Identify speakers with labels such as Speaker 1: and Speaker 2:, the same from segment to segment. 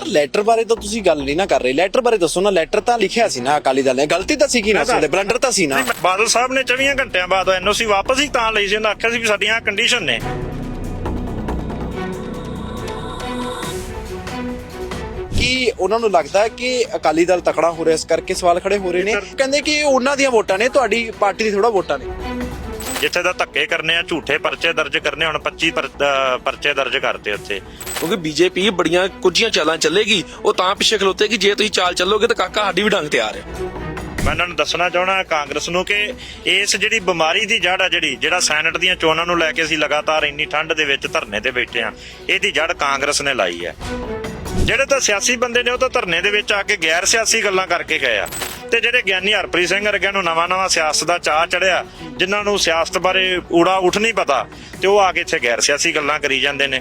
Speaker 1: ਪਰ ਲੈਟਰ ਬਾਰੇ ਤਾਂ ਤੁਸੀਂ ਗੱਲ ਨਹੀਂ ਨਾ ਕਰ ਰਹੇ। ਲੈਟਰ ਬਾਰੇ ਦੱਸੋ ਨਾ ਲੈਟਰ ਤਾਂ ਲਿਖਿਆ ਸੀ ਨਾ ਅਕਾਲੀ ਦਲ ਨੇ। ਗਲਤੀ ਤਾਂ ਸੀ ਕੀ ਨਾ ਸੀ ਬਲੰਡਰ ਤਾਂ ਸੀ ਨਾ।
Speaker 2: ਬਾਦਲ ਸਾਹਿਬ ਨੇ 24 ਘੰਟਿਆਂ ਬਾਅਦ ਐਨਓਸੀ ਵਾਪਸ ਹੀ ਤਾਂ ਲਈ ਸੀ ਉਹਨਾਂ ਆਖਿਆ ਸੀ ਵੀ ਸਾਡੀਆਂ ਕੰਡੀਸ਼ਨ ਨੇ।
Speaker 1: ਕਿ ਉਹਨਾਂ ਨੂੰ ਲੱਗਦਾ ਹੈ ਕਿ ਅਕਾਲੀ ਦਲ ਤਕੜਾ ਹੋ ਰਿਹਾ? ਇਸ ਕਰਕੇ ਸਵਾਲ ਖੜੇ ਹੋ ਰਹੇ ਨੇ। ਕਹਿੰਦੇ ਕਿ ਉਹਨਾਂ ਦੀਆਂ ਵੋਟਾਂ ਨੇ ਤੁਹਾਡੀ ਪਾਰਟੀ ਦੀ ਥੋੜਾ ਵੋਟਾਂ ਨੇ।
Speaker 2: ਜਿੱਥੇ ਦਾ ਧੱਕੇ ਕਰਨੇ ਆ ਝੂਠੇ ਪਰਚੇ ਦਰਜ ਕਰਨੇ ਹੁਣ 25 ਪਰ- ਅਹ ਪਰਚੇ ਦਰਜ ਕਰਤੇ ਉੱਥੇ।
Speaker 3: ਕਿਉਂਕਿ ਬੀਜੇਪੀ ਬੜੀਆਂ ਕੁਝੀਆਂ ਚਾਲਾਂ ਚੱਲੇਗੀ ਉਹ ਤਾਂ ਪਿੱਛੇ ਖਲੋਤੇ ਕਿ ਜੇ ਤੁਸੀਂ ਚਾਲ ਚੱਲੋਗੇ ਤਾਂ ਕਾਕਾ ਸਾਡੀ ਵੀ ਡੰਗ ਤਿਆਰ ਹੈ।
Speaker 2: ਮੈਂ ਇਹਨਾਂ ਨੂੰ ਦੱਸਣਾ ਚਾਹਣਾ ਕਾਂਗਰਸ ਨੂੰ ਕਿ ਇਸ ਜਿਹੜੀ ਬਿਮਾਰੀ ਦੀ ਜੜ ਆ ਜਿਹੜੀ ਜਿਹੜਾ ਸੈਨੇਟ ਦੀਆਂ ਚੋਣਾਂ ਨੂੰ ਲੈ ਕੇ ਅਸੀਂ ਲਗਾਤਾਰ ਇੰਨੀ ਠੰਡ ਦੇ ਵਿੱਚ ਧਰਨੇ ਤੇ ਬੈਠੇ ਆ ਇਹਦੀ ਜੜ ਕਾਂਗਰਸ ਨੇ ਲਾਈ ਹੈ। ਜਿਹੜੇ ਤਾਂ ਸਿਆਸੀ ਬੰਦੇ ਨੇ ਉਹ ਤਾਂ ਧਰਨੇ ਦੇ ਵਿੱਚ ਆ ਕੇ ਗੈਰ ਸਿਆਸੀ ਗੱਲਾਂ ਕਰਕੇ ਗਏ ਆ। ਤੇ ਜਿਹੜੇ ਗਿਆਨੀ ਹਰਪ੍ਰੀਤ ਸਿੰਘ ਵਰਗਿਆਂ ਨੂੰ ਨਵਾਂ-ਨਵਾਂ ਸਿਆਸਤ ਦਾ ਚਾਹ ਚੜਿਆ, ਜਿਨ੍ਹਾਂ ਨੂੰ ਸਿਆਸਤ ਬਾਰੇ ਊੜਾ ਉਠ ਨਹੀਂ ਪਤਾ, ਤੇ ਉਹ ਆ ਕੇ ਇੱਥੇ ਗੈਰ ਸਿਆਸੀ ਗੱਲਾਂ ਕਰੀ ਜਾਂਦੇ ਨੇ।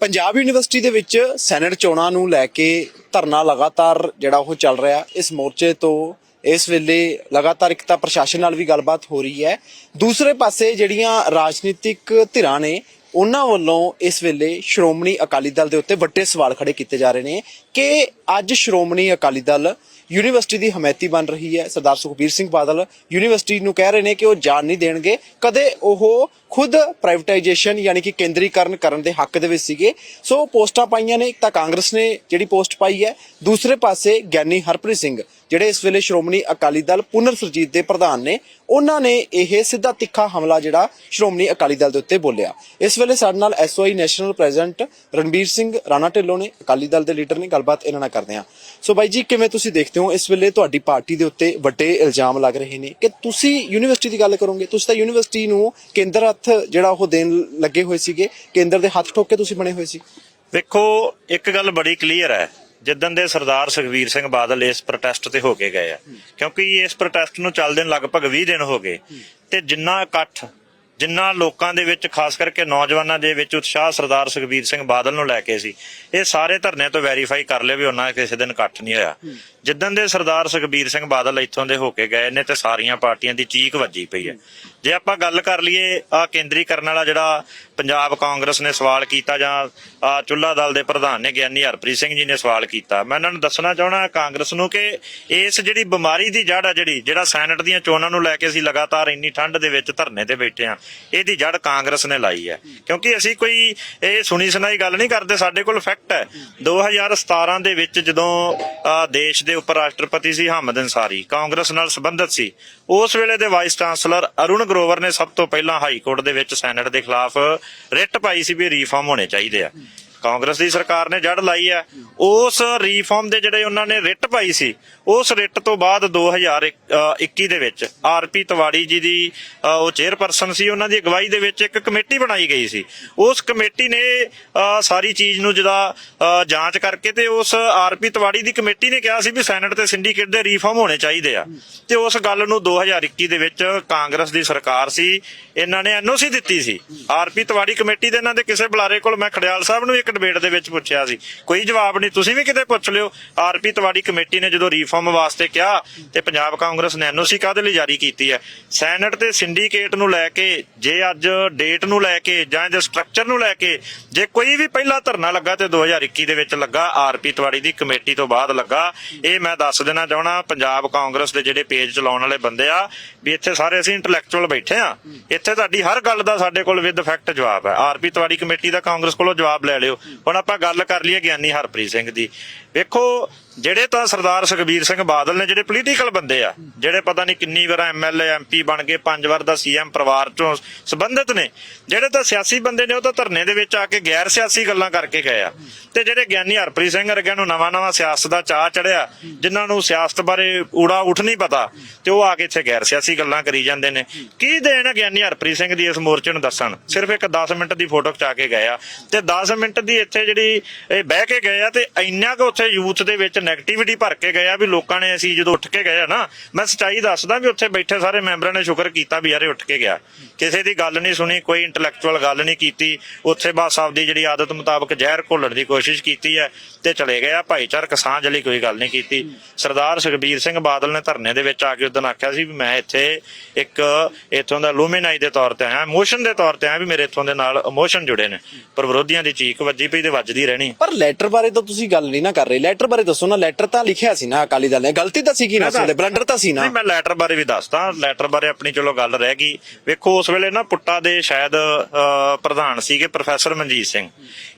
Speaker 1: ਪੰਜਾਬ ਯੂਨੀਵਰਸਿਟੀ ਦੇ ਵਿੱਚ ਸੈਨੇਟ ਚੋਣਾਂ ਨੂੰ ਲੈ ਕੇ ਧਰਨਾ ਲਗਾਤਾਰ ਜਿਹੜਾ ਉਹ ਚੱਲ ਰਿਹਾ, ਇਸ ਮੋਰਚੇ ਤੋਂ ਇਸ ਵੇਲੇ ਲਗਾਤਾਰ ਇੱਕ ਤਾਂ ਪ੍ਰਸ਼ਾਸਨ ਨਾਲ ਵੀ ਗੱਲਬਾਤ ਹੋ ਰਹੀ ਹੈ। ਦੂਸਰੇ ਪਾਸੇ ਜਿਹੜੀਆਂ ਰਾਜਨੀਤਿਕ ਧਿਰਾਂ ਨੇ, ਉਹਨਾਂ ਵੱਲੋਂ ਇਸ ਵੇਲੇ ਸ਼੍ਰੋਮਣੀ ਅਕਾਲੀ ਦਲ ਦੇ ਉੱਤੇ ਵੱਡੇ ਸਵਾਲ ਖੜੇ ਕੀਤੇ ਜਾ ਰਹੇ ਨੇ ਕਿ ਅੱਜ ਸ਼੍ਰੋਮਣੀ ਅਕਾਲੀ ਦਲ ਯੂਨੀਵਰਸਿਟੀ ਦੀ ਹਮਾਇਤੀ ਬਣ ਰਹੀ ਹੈ, ਸਰਦਾਰ ਸੁਖਬੀਰ ਸਿੰਘ ਬਾਦਲ। ਯੂਨੀਵਰਸਿਟੀ ਨੂੰ ਕਹਿ ਰਹੇ ਨੇ ਕਿ ਉਹ ਜਾਣ ਨਹੀਂ ਦੇਣਗੇ। ਕਦੇ ਉਹ ਖੁਦ ਪ੍ਰਾਈਵੇਟਾਈਜੇਸ਼ਨ ਯਾਨੀ ਕਿ ਕੇਂਦਰੀਕਰਨ ਕਰਨ ਦੇ ਹੱਕ ਦੇ ਵਿੱਚ ਸੀਗੇ। ਸੋ ਪੋਸਟਾਂ ਪਾਈਆਂ ਨੇ, ਇੱਕ ਤਾਂ ਕਾਂਗਰਸ ਨੇ ਜਿਹੜੀ ਪੋਸਟ ਪਾਈ ਹੈ। ਦੂਸਰੇ ਪਾਸੇ ਗਿਆਨੀ ਹਰਪ੍ਰੀਤ ਸਿੰਘ, ਜਿਹੜੇ ਇਸ ਵੇਲੇ ਸ਼੍ਰੋਮਣੀ ਅਕਾਲੀ ਦਲ ਪੁਨਰ ਸੁਰਜੀਤ ਦੇ ਪ੍ਰਧਾਨ ਨੇ, ਉਹਨਾਂ ਨੇ ਇਹ ਸਿੱਧਾ ਤਿੱਖਾ ਹਮਲਾ ਜਿਹੜਾ ਸ਼੍ਰੋਮਣੀ ਅਕਾਲੀ ਦਲ ਦੇ ਉੱਤੇ ਬੋਲਿਆ। ਇਸ ਵੇਲੇ ਸਾਡੇ ਨਾਲ SOI national president Ranbir Singh Rana Dhillon ਨੇ, ਅਕਾਲੀ ਦਲ ਦੇ ਲੀਡਰ ਨੇ, ਗੱਲਬਾਤ ਇਹਨਾਂ ਨਾਲ ਕਰਦੇ ਹਾਂ। ਸੋ ਬਾਈ ਜੀ, ਕਿਵੇਂ ਤੁਸੀਂ ਦੇਖਦੇ ਹੋ ਇਸ ਵੇਲੇ ਤੁਹਾਡੀ ਪਾਰਟੀ ਦੇ ਉੱਤੇ ਵੱਡੇ ਇਲਜ਼ਾਮ ਲੱਗ ਰਹੇ ਨੇ? ਕਿ ਤੁਸੀਂ ਯੂਨੀਵਰਸਿਟੀ ਦੀ ਗੱਲ ਕਰੋਗੇ, ਤੁਸੀਂ ਤਾਂ ਯੂਨੀਵਰਸਿਟੀ ਨੂੰ ਕੇਂਦਰ ਹੱਥ ਜਿਹੜਾ ਉਹ ਦੇਣ ਲੱਗੇ ਹੋਏ ਸੀਗੇ, ਕੇਂਦਰ ਦੇ ਹੱਥ ਠੋਕ ਕੇ ਤੁਸੀਂ ਬਣੇ ਹੋਏ ਸੀ।
Speaker 2: ਵੇਖੋ ਇੱਕ ਗੱਲ ਬੜੀ ਕਲੀਅਰ ਹੈ ਜਿੱਦਨ ਦੇ ਸਰਦਾਰ ਸੁਖਵੀਰ ਸਿੰਘ ਬਾਦਲ ਇਸ ਪ੍ਰੋਟੈਸਟ ਤੇ ਹੋ ਕੇ ਗਏ ਆ, ਕਿਉਂਕਿ ਇਸ ਪ੍ਰੋਟੈਸਟ ਨੂੰ ਚੱਲਦੇ ਲਗਭਗ 20 ਦਿਨ ਹੋ ਗਏ, ਤੇ ਜਿੰਨਾ ਇਕੱਠ, ਜਿੰਨਾ ਲੋਕਾਂ ਦੇ ਵਿੱਚ, ਖਾਸ ਕਰਕੇ ਨੌਜਵਾਨਾਂ ਦੇ ਵਿੱਚ ਉਤਸ਼ਾਹ ਸਰਦਾਰ ਸੁਖਵੀਰ ਸਿੰਘ ਬਾਦਲ ਨੂੰ ਲੈ ਕੇ ਸੀ, ਇਹ ਸਾਰੇ ਧਰਨੇ ਤੋਂ ਵੈਰੀਫਾਈ ਕਰ ਲਿਆ ਵੀ ਉਹਨਾਂ ਕਿਸੇ ਦਿਨ ਇਕੱਠ ਨਹੀਂ ਹੋਇਆ। ਜਿੱਦਨ ਦੇ ਸਰਦਾਰ ਸੁਖਬੀਰ ਸਿੰਘ ਬਾਦਲ ਇੱਥੋਂ ਦੇ ਹੋ ਕੇ ਗਏ ਨੇ ਤੇ ਸਾਰੀਆਂ ਪਾਰਟੀਆਂ ਦੀ ਚੀਕ ਵੱਜੀ ਪਈ ਹੈ। ਜੇ ਆਪਾਂ ਗੱਲ ਕਰ ਲਈਏ ਆ ਕੇਂਦਰੀਕਰਨ ਵਾਲਾ ਜਿਹੜਾ ਪੰਜਾਬ ਕਾਂਗਰਸ ਨੇ ਸਵਾਲ ਕੀਤਾ ਜਾਂ ਆ ਚੁੱਲਾ ਦਲ ਦੇ ਪ੍ਰਧਾਨ ਨੇ ਗਿਆਨੀ ਹਰਪ੍ਰੀਤ ਸਿੰਘ ਜੀ ਨੇ ਸਵਾਲ ਕੀਤਾ ਮੈਂ ਇਹਨਾਂ ਨੂੰ ਦੱਸਣਾ ਚਾਹਣਾ ਕਾਂਗਰਸ ਨੂੰ ਕਿ ਇਸ ਜਿਹੜੀ ਬਿਮਾਰੀ ਦੀ ਜੜ ਆ ਜਿਹੜੀ ਜਿਹੜਾ ਸੈਨੇਟ ਦੀਆਂ ਚੋਣਾਂ ਨੂੰ ਲੈ ਕੇ ਅਸੀਂ ਲਗਾਤਾਰ ਇੰਨੀ ਠੰਡ ਦੇ ਵਿੱਚ ਧਰਨੇ ਤੇ ਬੈਠੇ ਆ ਇਹਦੀ ਜੜ ਕਾਂਗਰਸ ਨੇ ਲਾਈ ਹੈ। ਕਿਉਂਕਿ ਅਸੀਂ ਕੋਈ ਇਹ ਸੁਣੀ ਸੁਣਾਈ ਗੱਲ ਨਹੀਂ ਕਰਦੇ ਸਾਡੇ ਕੋਲ ਫੈਕਟ ਹੈ। 2017 ਦੇ ਵਿੱਚ ਜਦੋਂ ਅ, ਦੇਸ਼ ਦੇ ਉਪ ਰਾਸ਼ਟਰਪਤੀ ਸੀ ਹਾਮਦ ਅਨਸਾਰੀ। ਕਾਂਗਰਸ ਨਾਲ ਸੰਬੰਧਿਤ ਸੀ। ਉਸ ਵੇਲੇ ਦੇ ਵਾਈਸ ਚਾਂਸਲਰ ਅਰੁਣ ਗਰੋਵਰ ਨੇ ਸਭ ਤੋਂ ਪਹਿਲਾਂ ਹਾਈ ਕੋਰਟ ਦੇ ਵਿੱਚ ਸੈਨੇਟ ਦੇ ਖਿਲਾਫ ਰਿਟ ਪਾਈ ਸੀ ਵੀ ਰੀਫਾਰਮ ਹੋਣੇ ਚਾਹੀਦੇ ਆ। ਕਾਂਗਰਸ ਦੀ ਸਰਕਾਰ ਨੇ ਜੜ ਲਾਈ ਹੈ। ਉਸ ਰੀਫਾਰਮ ਦੇ ਜਿਹੜੇ ਉਹਨਾਂ ਨੇ ਰਿਟ ਪਾਈ ਸੀ, ਉਸ ਰਿਟ ਤੋਂ ਬਾਅਦ 2021 ਦੇ ਵਿੱਚ ਆਰਪੀ ਤਵਾੜੀ ਜੀ ਦੀ ਉਹ ਚੇਅਰਪਰਸਨ ਸੀ, ਉਹਨਾਂ ਦੀ ਅਗਵਾਈ ਦੇ ਵਿੱਚ ਇੱਕ ਕਮੇਟੀ ਬਣਾਈ ਗਈ ਸੀ। ਉਸ ਕਮੇਟੀ ਨੇ ਸਾਰੀ ਚੀਜ਼ ਨੂੰ ਜਿਹਦਾ ਜਾਂਚ ਕਰਕੇ ਤੇ ਉਸ ਆਰਪੀ ਤਿਵਾੜੀ ਦੀ ਕਮੇਟੀ ਨੇ ਕਿਹਾ ਸੀ ਵੀ ਸੈਨੇਟ ਤੇ ਸਿੰਡੀਕੇਟ ਦੇ ਰੀਫਾਰਮ ਹੋਣੇ ਚਾਹੀਦੇ ਆ। ਤੇ ਉਸ ਗੱਲ ਨੂੰ 2021 ਦੇ ਵਿੱਚ ਕਾਂਗਰਸ ਦੀ ਸਰਕਾਰ ਸੀ, ਇਹਨਾਂ ਨੇ ਐਨਓਸੀ ਦਿੱਤੀ ਸੀ। ਆਰਪੀ ਤਵਾੜੀ ਕਮੇਟੀ ਦੇ ਇਹਨਾਂ ਦੇ ਕਿਸੇ ਬੁਲਾਰੇ ਕੋਲ ਮੈਂ ਖੜਿਆਲ ਸਾਹਿਬ ਨੂੰ ਇੱਕ ਡਿਬੇਟ ਦੇ ਵਿੱਚ ਪੁੱਛਿਆ ਸੀ। ਕੋਈ ਜਵਾਬ ਨਹੀਂ। ਤੁਸੀਂ ਵੀ ਕਿਤੇ ਪੁੱਛ ਲਿਓ। ਆਰਪੀ ਤਵਾੜੀ ਕਮੇਟੀ ਨੇ ਜਦੋਂ ਰੀਫਾਰਮ ਵਾਸਤੇ ਕਿਹਾ ਤੇ ਪੰਜਾਬ ਕਾਂਗਰਸ ਨੇ ਐਨਓਸੀ ਕਾਹਦੇ ਲਈ ਜਾਰੀ ਕੀਤੀ ਹੈ? ਸੈਨੇਟ ਤੇ ਸਿੰਡੀਕੇਟ ਨੂੰ ਲੈ ਕੇ, ਜੇ ਅੱਜ ਡੇਟ ਨੂੰ ਲੈ ਕੇ ਜਾਂ ਇਹਦੇ ਸਟਰਕਚਰ ਨੂੰ ਲੈ ਕੇ ਜੇ ਕੋਈ ਵੀ ਪਹਿਲਾ ਧਰਨਾ ਲੱਗਾ ਤੇ 2021 ਦੇ ਵਿੱਚ ਲੱਗਾ, ਆਰਪੀ ਤਵਾੜੀ ਦੀ ਕਮੇਟੀ ਤੋਂ ਬਾਅਦ ਲੱਗਾ, ਇਹ ਮੈਂ ਦੱਸ ਦੇਣਾ ਚਾਹਣਾ ਪੰਜਾਬ ਕਾਂਗਰਸ ਦੇ ਜਿਹੜੇ ਪੇਜ ਚਲਾਉਣ ਵਾਲੇ ਬੰਦੇ ਆ ਵੀ ਇੱਥੇ ਸਾਰੇ ਅਸੀਂ ਇੰਟੈਲੈਕਚੁਅਲ ਬੈਠੇ ਆ ਇੱਥੇ ਤੁਹਾਡੀ ਹਰ ਗੱਲ ਦਾ ਸਾਡੇ ਕੋਲ ਵਿਦ ਫੈਕਟ ਜਵਾਬ ਹੈ। ਆਰਪੀ ਤਵਾੜੀ ਕਮੇਟੀ ਦਾ ਕਾਂਗਰਸ ਕੋਲੋਂ ਜਵਾਬ ਲੈ ਲਿਓ। ਹੁਣ ਆਪਾਂ ਗੱਲ ਕਰ ਲਈਏ ਗਿਆਨੀ ਹਰਪ੍ਰੀਤ ਸਿੰਘ ਦੀ। ਵੇਖੋ, ਜਿਹੜੇ ਤਾਂ ਸਰਦਾਰ ਸੁਖਬੀਰ ਸਿੰਘ ਬਾਦਲ ਨੇ ਜਿਹੜੇ ਪੋਲੀਟੀਕਲ ਬੰਦੇ ਆ, ਜਿਹੜੇ ਪਤਾ ਨਹੀਂ ਕਿੰਨੀ ਵਾਰ ਐਮਐਲਏ ਐਮਪੀ ਬਣ ਗਏ, ਪੰਜ ਵਾਰ ਦਾ ਸੀਐਮ ਪਰਿਵਾਰ ਚੋਂ ਸੰਬੰਧਿਤ ਨੇ, ਜਿਹੜੇ ਤਾਂ ਸਿਆਸੀ ਬੰਦੇ ਨੇ ਉਹ ਤਾਂ ਧਰਨੇ ਦੇ ਵਿੱਚ ਆ ਕੇ ਗੈਰ ਸਿਆਸੀ ਗੱਲਾਂ ਕਰਕੇ ਗਏ ਆ। ਤੇ ਜਿਹੜੇ ਗਿਆਨੀ ਹਰਪ੍ਰੀਤ ਸਿੰਘ ਵਰਗਿਆਂ ਨੂੰ ਨਵਾਂ-ਨਵਾਂ ਸਿਆਸਤ ਦਾ ਚਾਹ ਚੜਿਆ ਜਿਨ੍ਹਾਂ ਨੂੰ ਸਿਆਸਤ ਬਾਰੇ ਊੜਾ ਉੱਠ ਨਹੀਂ ਪਤਾ, ਤੇ ਉਹ ਆ ਕੇ ਇੱਥੇ ਗੈਰ ਸਿਆਸੀ ਗੱਲਾਂ ਕਰੀ ਜਾਂਦੇ ਨੇ। ਕੀ ਦੇਣ ਗਿਆਨੀ ਹਰਪ੍ਰੀਤ ਸਿੰਘ ਦੀ ਇਸ ਮੋਰਚੇ ਨੂੰ ਦੱਸਣ? ਸਿਰਫ ਇੱਕ 10 ਮਿੰਟ ਦੀ ਫੋਟੋ ਖਿਚਾ ਕੇ ਗਏ ਆ, ਤੇ 10 ਮਿੰਟ ਦੀ ਇੱਥੇ ਜਿਹੜੀ ਇਹ ਬਹਿ ਕੇ ਗਏ ਆ, ਤੇ ਇੰਨਾ ਕੁ ਉੱਥੇ ਉੱਥੇ ਯੂਥ ਦੇ ਵਿੱਚ 네ਗੇਟਿਵਿਟੀ ਭਰ ਕੇ ਗਏ ਆ ਵੀ ਲੋਕਾਂ ਨੇ ਅਸੀਂ ਜਦੋਂ ਉੱਠ ਕੇ ਗਏ ਆ ਨਾ, ਮੈਂ ਸੱਚਾਈ ਦੱਸਦਾ ਵੀ ਉੱਥੇ ਬੈਠੇ ਸਾਰੇ ਮੈਂਬਰਾਂ ਨੇ ਸ਼ੁਕਰ ਕੀਤਾ ਵੀ ਯਾਰੇ ਉੱਠ ਕੇ ਗਿਆ। ਕਿਸੇ ਦੀ ਗੱਲ ਨਹੀਂ ਸੁਣੀ, ਕੋਈ ਇੰਟੈਲੈਕਚੁਅਲ ਗੱਲ ਨਹੀਂ ਕੀਤੀ, ਉੱਥੇ ਬਸ ਆਪਦੀ ਜਿਹੜੀ ਆਦਤ ਮੁਤਾਬਕ ਜ਼ਹਿਰ ਘੋਲਣ ਦੀ ਕੋਸ਼ਿਸ਼ ਕੀਤੀ ਹੈ ਤੇ ਚਲੇ ਗਏ ਆ। ਭਾਈਚਾਰਕ ਸਾਂਝ ਲਈ ਕੋਈ ਗੱਲ ਨਹੀਂ ਕੀਤੀ। ਸਰਦਾਰ ਸੁਖਬੀਰ ਸਿੰਘ ਬਾਦਲ ਨੇ ਧਰਨੇ ਦੇ ਵਿੱਚ ਆ ਕੇ ਉਦੋਂ ਆਖਿਆ ਸੀ ਵੀ ਮੈਂ ਇੱਥੇ ਇੱਕ ਇੱਥੋਂ ਦਾ ਲੂਮੀਨਾਈ ਦੇ ਤੌਰ ਤੇ ਆਇਆ। ਇਮੋਸ਼ਨ ਦੇ ਤੌਰ ਤੇ ਆਇਆ ਵੀ ਮੇਰੇ ਇੱਥੋਂ ਦੇ ਨਾਲ ਇਮੋਸ਼ਨ ਜੁੜੇ ਨੇ। ਪਰ ਵਿਰੋਧੀਆਂ ਦੀ ਚੀਕ ਵੱਜੀ ਪਈ ਤੇ ਵੱਜਦੀ ਰਹਿਣੀ।
Speaker 1: ਪਰ ਲੈਟਰ ਬਾਰੇ ਤਾਂ ਤੁਸੀਂ ਗੱਲ ਨਹੀਂ ਨਾ ਕਰ ਰਹੇ ਲੈਟਰ ਬਾਰੇ ਦੱਸੋ ਨਾ ਲੈਟਰ ਤਾਂ ਲਿਖਿਆ ਸੀ ਨਾ ਅਕਾਲੀ ਦਲ ਨੇ ਗਲਤੀ ਤਾਂ ਸੀਗੀ ਨਾ ਸਾਡੇ ਬਲੰਡਰ ਤਾਂ ਸੀ ਨਾ।
Speaker 2: ਨਹੀਂ ਮੈਂ ਲੈਟਰ ਬਾਰੇ ਵੀ ਦੱਸਦਾ ਲੈਟਰ ਬਾਰੇ ਆਪਣੀ ਚਲੋ ਗੱਲ ਰਹਿ ਗਈ। ਵੇਖੋ ਉਸ ਵੇਲੇ ਨਾ ਪੁੱਟਾ ਦੇ ਸ਼ਾਇਦ ਪ੍ਰਧਾਨ ਸੀਗੇ ਪ੍ਰੋਫੈਸਰ ਮਨਜੀਤ ਸਿੰਘ।